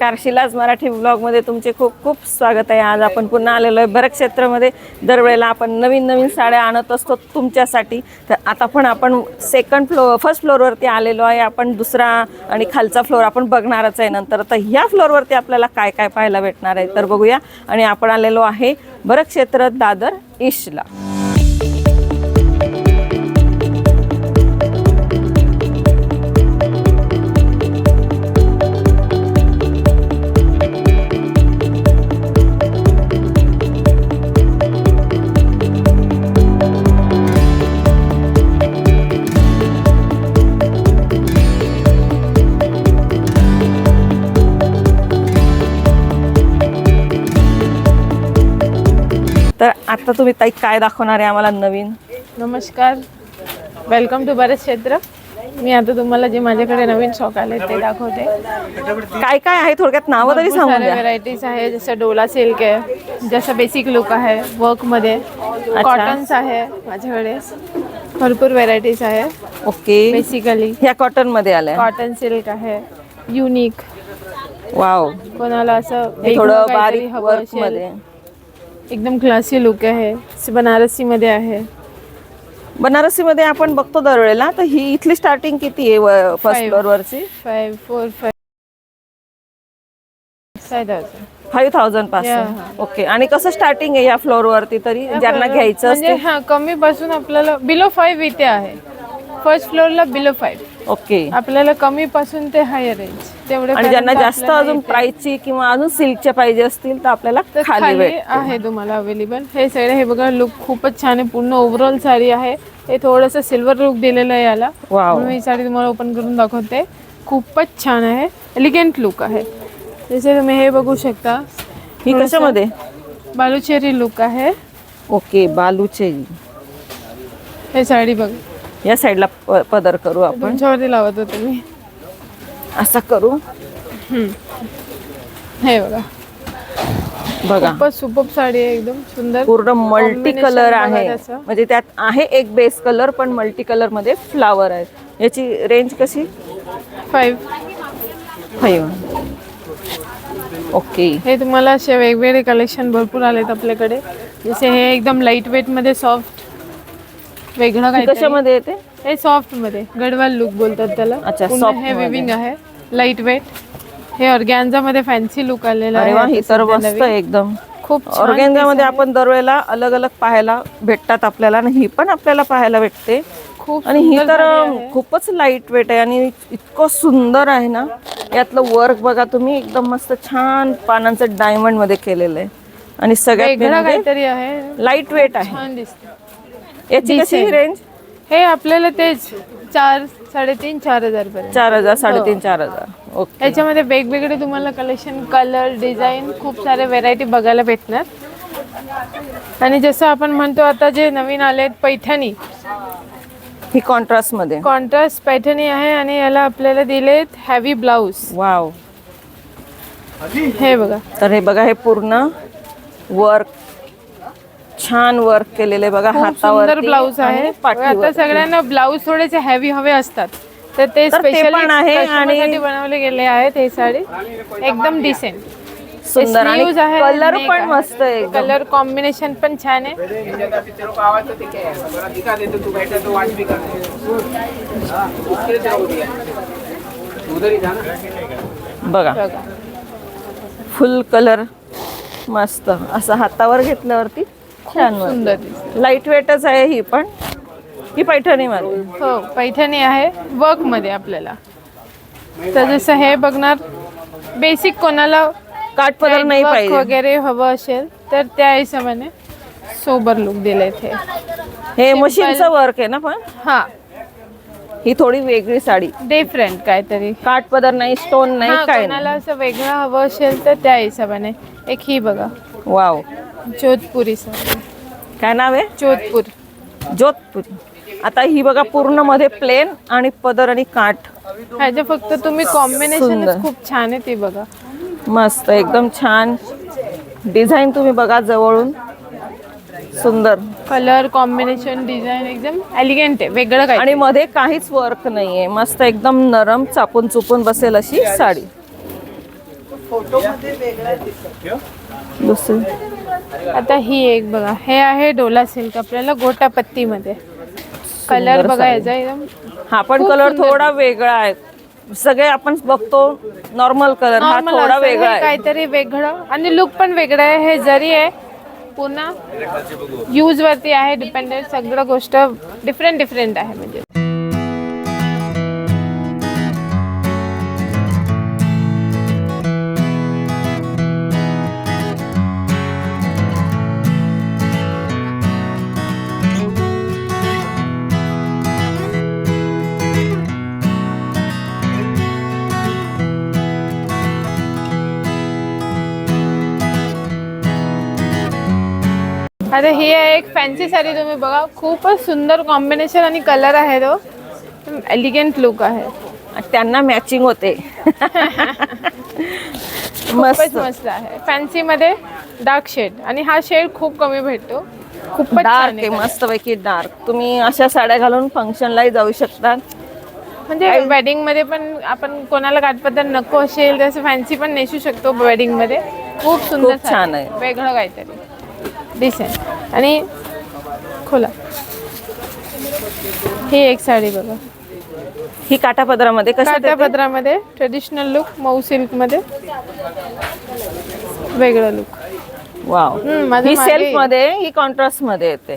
नमस्कार शिलाज मराठी ब्लॉगमध्ये तुमचे खूप खूप स्वागत आहे. आज आपण पुन्हा आलेलो आहे भरत क्षेत्रामध्ये दरवेळेला आपण नवीन नवीन साड्या आणत असतो तुमच्यासाठी. तर आता पण आपण सेकंड फ्लो फर्स्ट फ्लोअरवरती आलेलो आहे. आपण दुसरा आणि खालचा फ्लोअर आपण बघणारच आहे नंतर. तर ह्या फ्लोअरवरती आपल्याला काय काय पाहायला भेटणार आहे तर बघूया. आणि आपण आलेलो आहे भरत क्षेत्र दादर ईशला आता तुम्ही ताई काय दाखवणार आहे आम्हाला नवीन? नमस्कार. वेलकम टू बरेच क्षेत्र मी आता तुम्हाला जे माझ्याकडे नवीन शॉक आले ते दाखवते. काय काय आहे? थोडक्यात नावं तरी द्या. व्हरायटीज आहे. जसं डोला सिल्क आहे. जसं बेसिक लुक आहे वर्कमध्ये कॉटन्स आहे माझ्याकडे भरपूर व्हरायटीज आहे. ओके. बेसिकली ह्या कॉटनमध्ये आल्या. कॉटन सिल्क आहे. युनिक वाव कोणाला असं थोडं बारीक हवं मध्ये. एकदम क्लासी लुक आहे. बनारसी मध्ये आहे. बनारसी मध्ये आपण बघतो दरवेळेला तर ही इथली स्टार्टिंग किती आहे फर्स्ट Five. फ्लोअर वरची? फाईव्ह फोर फाईव्ह फाईव्ह थाउजंडपासून. Yeah. ओके आणि कसं स्टार्टिंग आहे या फ्लोअर वरती तरी? ज्यांना घ्यायचं म्हणजे हा कमी पासून आपल्याला बिलो फाईव्ह इथे आहे. फर्स्ट फ्लोअरला बिलो फाईव्ह ओके आपल्याला कमी पासून ते हायर रेंज तेवढे आणि ज्यांना जास्त अजून प्राइसची किंवा अजून सिल्कच्या पाहिजे असतील तर आपल्याला खाली आहे तुम्हाला अवेलेबल हे सगळे हे बघा लुक खूपच छान आहे. पूर्ण ओव्हरऑल साडी आहे. हे थोडंसं सिल्वर लुक दिलेलं आहे याला. वाव म्हणून ही साडी तुम्हाला ओपन करून दाखवते. खूपच छान आहे. एलिगंट लुक आहे. जसे तुम्ही हे बघू शकता. ही कशामध्ये? बालुचेरी लुक आहे. ओके बालूचे हे साडी बघा. या साईडला पदर करू आपण. लावत होते मी असं करू? हे बघा. बघा. खूपच सुपर साडी आहे एकदम सुंदर. पूर्ण मल्टी कलर आहे. त्याचं. म्हणजे त्यात आहे एक बेस कलर पण मल्टी कलरमध्ये फ्लावर आहेत. याची रेंज कशी? फाईव्ह फाईव्ह ओके हे तुम्हाला असे वेगवेगळे कलेक्शन भरपूर आलेत आपल्याकडे. जसे हे एकदम लाइट वेटमध्ये सॉफ्ट वेगळं काय कशामध्ये येते? हे सॉफ्टमध्ये गडवाल लुक बोलतात त्याला. अच्छा, soft हे मध्ये. विविंग आहे लाइट वेट हे ऑर्गॅन्झा मध्ये फॅन्सी लुक आलेला अरे आहे. वा ही आता तर सध्या मस्त नवीन. एकदम. खूप छान ऑर्गेन्झामध्ये. आपण दरवेळेला अलग अलग पाहायला भेटतात आपल्याला आणि ही पण आपल्याला पाहायला भेटते. खूप आणि ही सुंदर तर साडी आहे. खूपच लाइट वेट आहे आणि इतकं सुंदर आहे ना. यातलं वर्क बघा तुम्ही एकदम मस्त छान पानांचं डायमंडमध्ये केलेलं आहे. आणि सगळ्यात वेगळं काहीतरी आहे. लाइट वेट आहे. छान दिसत याची कशी Decent. रेंज हे आपल्याला तेच चार साडेतीन चार हजार पर्यंत. चार हजार साडेतीन चार हजार. ओके याच्यामध्ये वेगवेगळे तुम्हाला कलेक्शन कलर डिझाईन खूप सारे व्हेरायटी बघायला भेटणार. आणि जसं आपण म्हणतो आता जे नवीन आलेत पैठणी. ही कॉन्ट्रास्टमध्ये. कॉन्ट्रास्ट पैठणी आहे आणि याला आपल्याला दिलेत हॅवी ब्लाऊज वाव हे बघा. तर हे बघा हे पूर्ण वर्क छान वर्क केलेले बघा खूप हातावर सुंदर ब्लाऊज आहे. आता सगळ्यांना ब्लाऊज थोडेसे हेवी हवे असतात. तर ते तर ते स्पेशली पण आहे आणि- बनवले गेले आहेत हे साडी. एकदम डिसेंट सुंदर आणि आहे, कलर पण आहे. मस्त आहे एकदम. कलर कॉम्बिनेशन पण छान आहे. तेरे को आवाज तो दिखे बड़ा दिखा दे तो तू बैठा तो वाच भी कर उसके लिए तेरा दिया उधर ही जाना बघा. बघा. फुल कलर मस्त. असं हातावर घेतल्यावरती छान सुंदर दिसते. लाइट वेटच आहे ही पण ही पैठणी मध्ये. हो पैठणी आहे वर्कमध्ये आपल्याला. तर जसं हे बघणार बेसिक कोणाला काठपदर नाही work पाहिजे. वगैरे हवं असेल तर त्या हिशोबाने सोबर लुक दिले ते हे मशीनचं वर्क आहे ना पण? हा. ही थोडी वेगळी साडी. डिफरंट काहीतरी. काठपदर नाही स्टोन नाही हा, काय कोणाला असं वेगळं हवं असेल तर त्या हिशोबाने. एक ही बघा. वाव जोधपुरी साडी काय नाव आहे? जोधपूर. जोधपुरी. आता ही बघा पूर्णमध्ये प्लेन आणि पदर आणि काठ. ह्याचं फक्त तुम्ही सुंदर. कॉम्बिनेशन खूप छान आहे ती बघा. मस्त एकदम छान. डिझाईन तुम्ही बघा जवळून. सुंदर. कलर कॉम्बिनेशन डिझाईन एकदम एलिगंट आहे. वेगळं काय आणि मध्ये काहीच वर्क नाहीये. मस्त एकदम नरम चापून चुपून बसेल अशी साडी. दुसरी. आता ही एक बघा हे आहे डोला सिल्क आपल्याला गोटा पत्तीमध्ये. कलर बघा. याचा एकदम हा पण कलर. थोडा वेगळा आहे. सगळे आपण बघतो नॉर्मल कलर हा थोडा असं वेगळा आहे. काहीतरी वेगळं. आणि लुक पण वेगळं आहे हे जरी आहे पुन्हा यूज वरती आहे डिपेंडेंट सगळं गोष्ट डिफरंट डिफरंट आहे म्हणजे. आता ही आहे एक फॅन्सी साडी तुम्ही बघा. खूपच सुंदर कॉम्बिनेशन आणि कलर आहे तो. एलिगंट लुक आहे. त्यांना मॅचिंग होते. खूपच मस्त. मस्त आहे. फॅन्सी मध्ये डार्क शेड आणि हा शेड खूप कमी भेटतो. खूपच डार्क आहे आहे मस्त पैकी डार्क तुम्ही अशा साड्या घालून फंक्शनलाही जाऊ शकता. म्हणजे वेडिंगमध्ये पण आपण कोणाला काठपदर नको असेल तसं फॅन्सी पण नेसू शकतो वेडिंगमध्ये. खूप सुंदर खूप छान. आहे. वेगळं काहीतरी. डिसेंट आणि खोला. ही एक साडी बघा. ही काठापदरामध्ये कसं काट्या देते? पदरामध्ये ट्रेडिशनल लुक मऊ सिल्कमध्ये वेगळं लुक वाव ही सेल्फमध्ये ही कॉन्ट्रास्टमध्ये येते.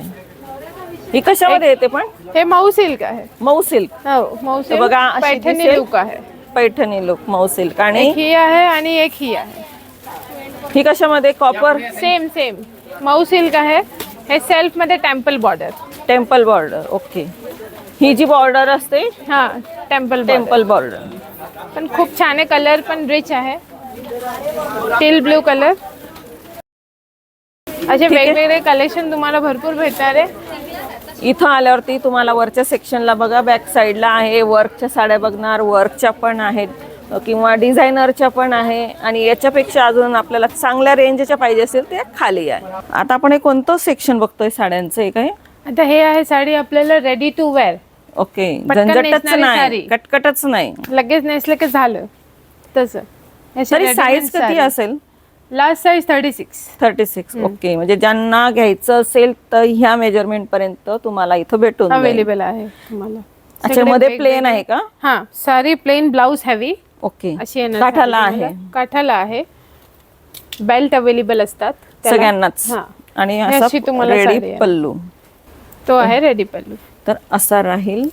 ही कशामध्ये येते पण? हे मऊ सिल्क आहे. मऊ सिल्क हो मऊ बघा, सिल्क अशी पैठणी दिसेल. लुक आहे. पैठणी लुक मऊ सिल्क आणि एक ही आहे आणि एक ही आहे. ही कशामध्ये? कॉपर सेम सेम मऊ सिल्क आहे हे? सेल्फमध्ये temple border temple border okay ही जी बॉर्डर असते हा टेम्पल टेम्पल बॉर्डर पण खूप छान आहे कलर पण रिच आहे. टील ब्लू कलर असे. वेगवेगळे कलेक्शन तुम्हाला भरपूर भेटणार आहे. इथं आल्यावरती तुम्हाला वरच्या सेक्शनला बघा बॅक साईडला आहे वर्कच्या साड्या बघणार वर्कच्या पण आहेत. किंवा डिझायनरच्या पण आहे आणि याच्यापेक्षा अजून आपल्याला चांगल्या रेंजच्या पाहिजे असेल ते खाली आहे. आता आपण हे कोणतं सेक्शन बघतोय साड्यांचं? एक आहे आता हे आहे साडी आपल्याला रेडी टू वेअर ओके. झंझटच नाही. कटकटच नाही. लगेच नेसलं की झालं. तसं. तरी साईज किती असेल? Last size thirty six thirty six okay. म्हणजे ज्यांना घ्यायचं असेल तर ह्या मेजरमेंट पर्यंत तुम्हाला इथं भेटून. अवेलेबल आहे तुम्हाला. अच्छा मध्ये प्लेन आहे का? हा सारी प्लेन ब्लाऊज हॅवी ओके. अशी येणार काठाला साडी आहे. काठाला आहे. बेल्ट अवेलेबल असतात. त्याला. सगळ्यांनाच. हा. आणि अशी तुम्हाला साडी रेडी आहे. पल्लू. तो आहे रेडी पल्लू. तर असा राहील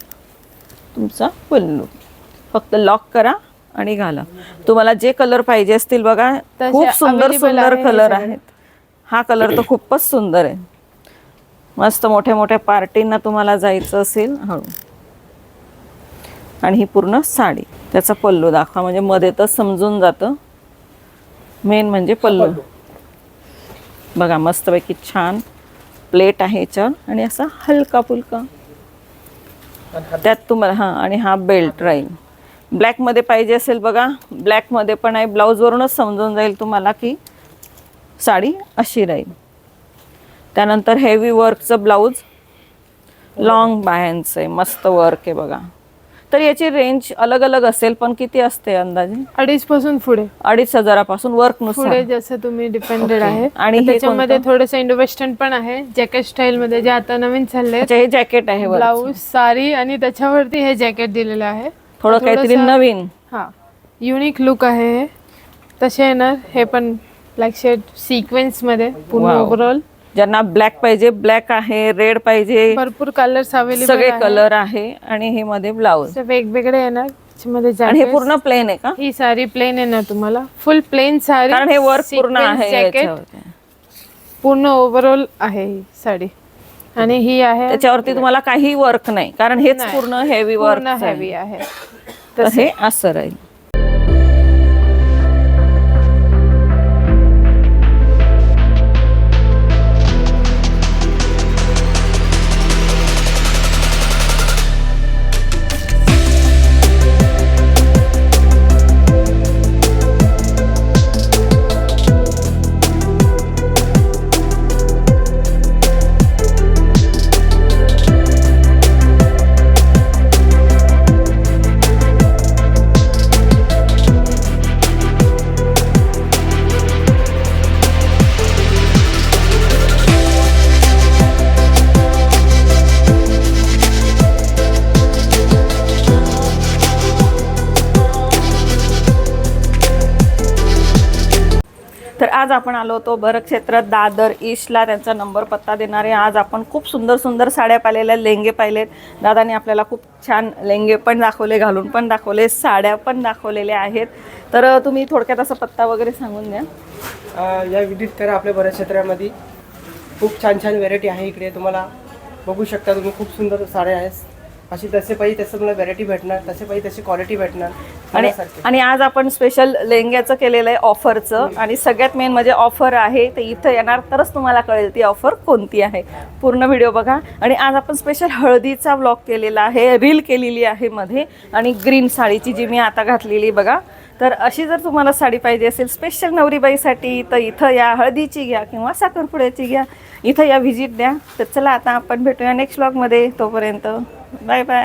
तुमचा पल्लू. फक्त लॉक करा आणि घाला. तुम्हाला जे कलर पाहिजे असतील बघा तसे खूप सुंदर available सुंदर आहे हे कलर सगळे. आहेत. हा कलर तर खूपच सुंदर आहे. मस्त मोठ्या मोठ्या पार्टींना तुम्हाला जायचं असेल. हळू. आणि ही पूर्ण साडी. त्याचा पल्लू दाखवा. म्हणजे मध्ये तर समजून जातं. मेन म्हणजे पल्लू. बघा मस्तपैकी छान प्लेट आहे याच्यावर. आणि असा हलका फुलका. त्यात तुम्हाला हां आणि हा बेल्ट राहील. ब्लॅकमध्ये पाहिजे असेल बघा. ब्लॅकमध्ये पण आहे. ब्लाऊजवरूनच समजून जाईल तुम्हाला की साडी अशी राहील. त्यानंतर हेवी वर्कचं ब्लाऊज लॉंग बाह्यांचं आहे. मस्त वर्क आहे बघा. तर याची रेंज अलग अलग असेल पण किती असते अंदाजे? अडीच पासून पुढे. अडीच हजारापासून वर्कनुसार. पुढे जसं तुम्ही डिपेंडेड. आहे. आणि हे त्याच्यामध्ये कोणतं? थोडंसं इंडो वेस्टर्न पण आहे. जॅकेट स्टाईल मध्ये जे आता नवीन चाललंय अच्छा हे जॅकेट आहे वरचं. ब्लाऊज साडी आणि त्याच्यावरती हे जॅकेट दिलेलं आहे. थोडं काहीतरी थोडंसं- नवीन. हा. युनिक लुक आहे हे. तसे येणार. हे पण ब्लॅक शेड सिक्वेन्समध्ये पूर्ण Wow. ओव्हरऑल ज्यांना ब्लॅक पाहिजे ब्लॅक आहे रेड पाहिजे भरपूर कलर्स अवेलेबल सगळे कलर आहे आणि हे मध्ये ब्लाऊज वेगवेगळे येणार आणि हे. पूर्ण प्लेन आहे का? ही साडी प्लेन येणार तुम्हाला. फुल प्लेन साडी कारण हे वर्क पूर्ण आहे जॅकेट. पूर्ण ओव्हरऑल आहे ही साडी. आणि ही आहे त्याच्यावरती तुम्हाला काही वर्क नाही. कारण हेच. पूर्ण हेवी वर्क हेवी आहे. तर हे असं राहील. आज आपण आलो होतो भरत दादर ईस्टला. त्यांचा नंबर पत्ता देणारे आज आपण खूप सुंदर सुंदर साड्या पाहिलेल्या लेंगे पाहिलेत. दादाने आपल्याला खूप छान लेंगे पण दाखवले घालून पण दाखवले साड्या पण दाखवलेल्या आहेत. तर तुम्ही थोडक्यात असा पत्ता वगैरे सांगून द्या. या विजिट करा आपल्या बऱ्याच क्षेत्रामध्ये. खूप छान छान व्हेरायटी आहे इकडे. तुम्हाला बघू शकता तुम्ही. खूप सुंदर साड्या आहेत. अशी तसे पाहिजे तसं तुम्हाला व्हेरायटी भेटणार तसे पाहिजे तशी क्वालिटी भेटणार आणि. आणि आज आपण स्पेशल लेंग्याचं केलेलं आहे ऑफरचं आणि सगळ्यात मेन म्हणजे ऑफर आहे ते इथं येणार तरच तुम्हाला कळेल ती ऑफर कोणती आहे. पूर्ण व्हिडिओ बघा. आणि आज आपण स्पेशल हळदीचा ब्लॉग केलेला आहे रील केलेली आहे मध्ये. आणि ग्रीन साडीची जी मी आता घातलेली बघा. तर अशी जर तुम्हाला साडी पाहिजे असेल स्पेशल नवरीबाईसाठी तर इथं या हळदीची घ्या किंवा साखरपुड्याची घ्या. इथं या व्हिजिट द्या. तर चला आता आपण भेटूया नेक्स्ट ब्लॉगमध्ये तोपर्यंत बाय बाय